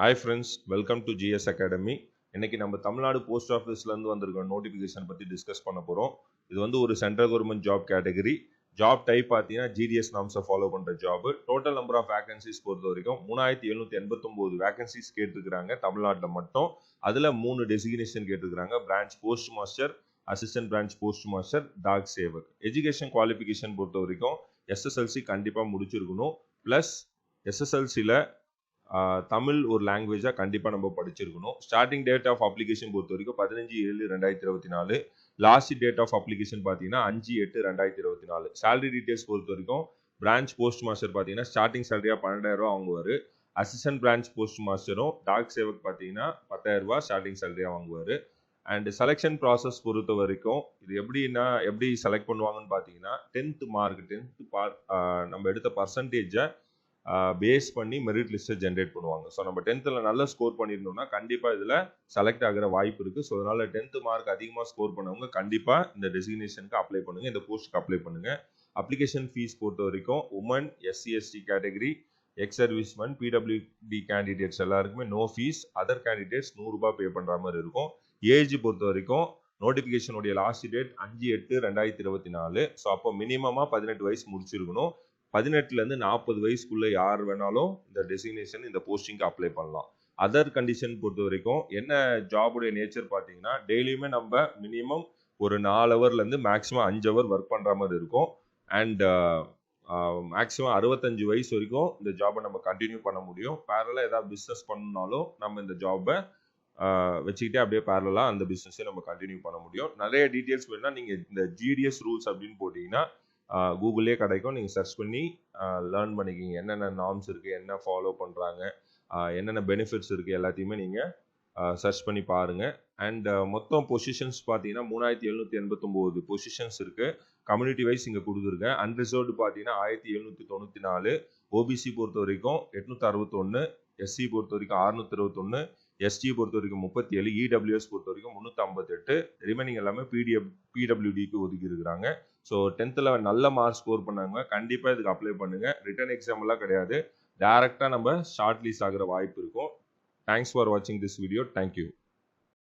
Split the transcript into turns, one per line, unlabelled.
Hi friends welcome to GS academy இன்னைக்கு நம்ம Tamil Nadu post ஆஃபீஸ்லேருந்து வந்திருக்க நோட்டிஃபிகேஷன் பற்றி டிஸ்கஸ் பண்ண போகிறோம் இது வந்து ஒரு central government job category job type பார்த்தீங்கன்னா ஜிடிஎஸ் நாம்ஸை ஃபாலோ பண்ணுற job total number of vacancies பொறுத்த வரைக்கும் மூணாயிரத்தி எழுநூற்றி எண்பத்தொம்போது வேகன்சிஸ் கேட்டிருக்கிறாங்க தமிழ்நாட்டில் மட்டும். அதில் மூணு டெசிக்னேஷன் கேட்டிருக்கிறாங்க. Branch postmaster assistant branch postmaster dak sevak education qualification பொறுத்த வரைக்கும் எஸ்எஸ்எல்சி கண்டிப்பாக முடிச்சிருக்கணும். ப்ளஸ் எஸ்எஸ்எல்சியில் தமிழ் ஒரு லாங்குவேஜாக கண்டிப்பாக நம்ம படிச்சிருக்கணும். ஸ்டார்டிங் டேட் ஆஃப் அப்ளிகேஷன் பொறுத்த வரைக்கும் பதினஞ்சு ஏழு ரெண்டாயிரத்தி இருபத்தி நாலு. லாஸ்ட் டேட் ஆஃப் அப்ளிகேஷன் பார்த்தீங்கன்னா அஞ்சு எட்டு ரெண்டாயிரத்தி இருபத்தி நாலு. சேலரி டீட்டெயில்ஸ் பொறுத்த வரைக்கும் பிரான்ச் போஸ்ட் மாஸ்டர் பார்த்தீங்கன்னா ஸ்டார்டிங் சேலரியாக பன்னெண்டாயிரம் ரூபா வாங்குவார். அசிஸ்டன்ட் பிரான்ச் போஸ்ட் மாஸ்டரும் டாக் சேவக் பார்த்தீங்கன்னா பத்தாயிரம் ரூபா ஸ்டார்டிங் சேலரியாக வாங்குவார். அண்ட் செலெக்ஷன் ப்ராசஸ் பொறுத்த வரைக்கும் இது எப்படின்னா எப்படி செலக்ட் பண்ணுவாங்கன்னு பார்த்தீங்கன்னா டென்த்து மார்க் டென்த்து பார் நம்ம எடுத்த பர்சன்டேஜை பேஸ் பண்ணி மெரிட் லிஸ்ட்டை ஜென்ரேட் பண்ணுவாங்க. ஸோ நம்ம டென்த்தில் நல்ல ஸ்கோர் பண்ணியிருந்தோம்னா கண்டிப்பாக இதில் செலக்ட் ஆகிற வாய்ப்பு இருக்குது ஸோ அதனால் டென்த்து மார்க் அதிகமாக ஸ்கோர் பண்ணவங்க கண்டிப்பாக இந்த டெசிக்னேஷனுக்கு அப்ளை பண்ணுங்கள் இந்த போஸ்ட்டுக்கு அப்ளை பண்ணுங்கள் அப்ளிகேஷன் ஃபீஸ் பொறுத்த வரைக்கும் women SC ST category ex servicemen PWD candidates எல்லாருக்குமே நோ ஃபீஸ் அதர் கேண்டிடேட்ஸ் நூறுரூபா பே பண்ணுற மாதிரி இருக்கும். ஏஜ் பொறுத்த வரைக்கும் நோட்டிஃபிகேஷனுடைய லாஸ்ட் டேட் அஞ்சு எட்டு ரெண்டாயிரத்தி இருபத்தி நாலு. ஸோ அப்போ மினிமமாக பதினெட்டு வயசு முடிச்சிருக்கணும். பதினெட்டுலேருந்து நாற்பது வயசுக்குள்ளே யார் வேணாலும் இந்த டெசிக்னேஷன் இந்த போஸ்டிங்க்கு அப்ளை பண்ணலாம். அதர் கண்டிஷன் பொறுத்த வரைக்கும் என்ன ஜாபுடைய நேச்சர் பார்த்தீங்கன்னா டெய்லியுமே நம்ம மினிமம் ஒரு நாலு ஹவர்லேருந்து மேக்ஸிமம் அஞ்சு ஹவர் ஒர்க் பண்ணுற மாதிரி இருக்கும். அண்ட் மேக்ஸிமம் uh, uh, அறுபத்தஞ்சு வயசு வரைக்கும் இந்த ஜாபை நம்ம கண்டினியூ பண்ண முடியும். பேரலாக ஏதாவது பிஸ்னஸ் பண்ணணுனாலும் நம்ம இந்த ஜாபை uh, வச்சுக்கிட்டே அப்படியே பேரலாக அந்த பிஸ்னஸை நம்ம கண்டினியூ பண்ண முடியும். நிறைய டீட்டெயில்ஸ் வேணுன்னா நீங்கள் இந்த ஜிடிஎஸ் ரூல்ஸ் அப்படின்னு போட்டிங்கன்னா கூகுளே கிடைக்கும். நீங்கள் சர்ச் பண்ணி லேர்ன் பண்ணிக்கிங்க. என்னென்ன நார்ம்ஸ் இருக்குது என்ன ஃபாலோ பண்ணுறாங்க என்னென்ன பெனிஃபிட்ஸ் இருக்குது எல்லாத்தையுமே நீங்கள் சர்ச் பண்ணி பாருங்கள் அண்ட் மொத்தம் பொசிஷன்ஸ் பார்த்தீங்கன்னா மூணாயிரத்தி எழுநூற்றி எண்பத்தொம்போது பொசிஷன்ஸ் இருக்குது கம்யூனிட்டி வைஸ் இங்கே கொடுத்துருக்கேன் அன்ரிசர்வ்டு பார்த்தீங்கன்னா ஆயிரத்தி எழுநூற்றி தொண்ணூற்றி நாலு ஓபிசி பொறுத்த வரைக்கும் எட்நூற்றி அறுபத்தொன்று எஸ்சி பொறுத்த வரைக்கும் அறுநூத்தி இருபத்தொன்று எஸ்டி பொறுத்த வரைக்கும் முப்பத்தி ஏழு இடபிள்யூஎஸ் பொறுத்த வரைக்கும் முந்நூற்றி ஐம்பத்தெட்டு ரிமைனிங் எல்லாமே பிடிஎஃப் பிடபிள்யூடிக்கு ஒதுக்கி இருக்கிறாங்க. ஸோ டென்த்தில் நல்ல மார்க் ஸ்கோர் பண்ணாங்க. கண்டிப்பாக இதுக்கு அப்ளை பண்ணுங்கள் ரிட்டன் எக்ஸாம்லாம் கிடையாது. டேரெக்டாக நம்ம ஷார்ட் லீஸ் ஆகிற வாய்ப்பு இருக்கும். தேங்க்ஸ் ஃபார் வாட்சிங் திஸ் வீடியோ தேங்க்யூ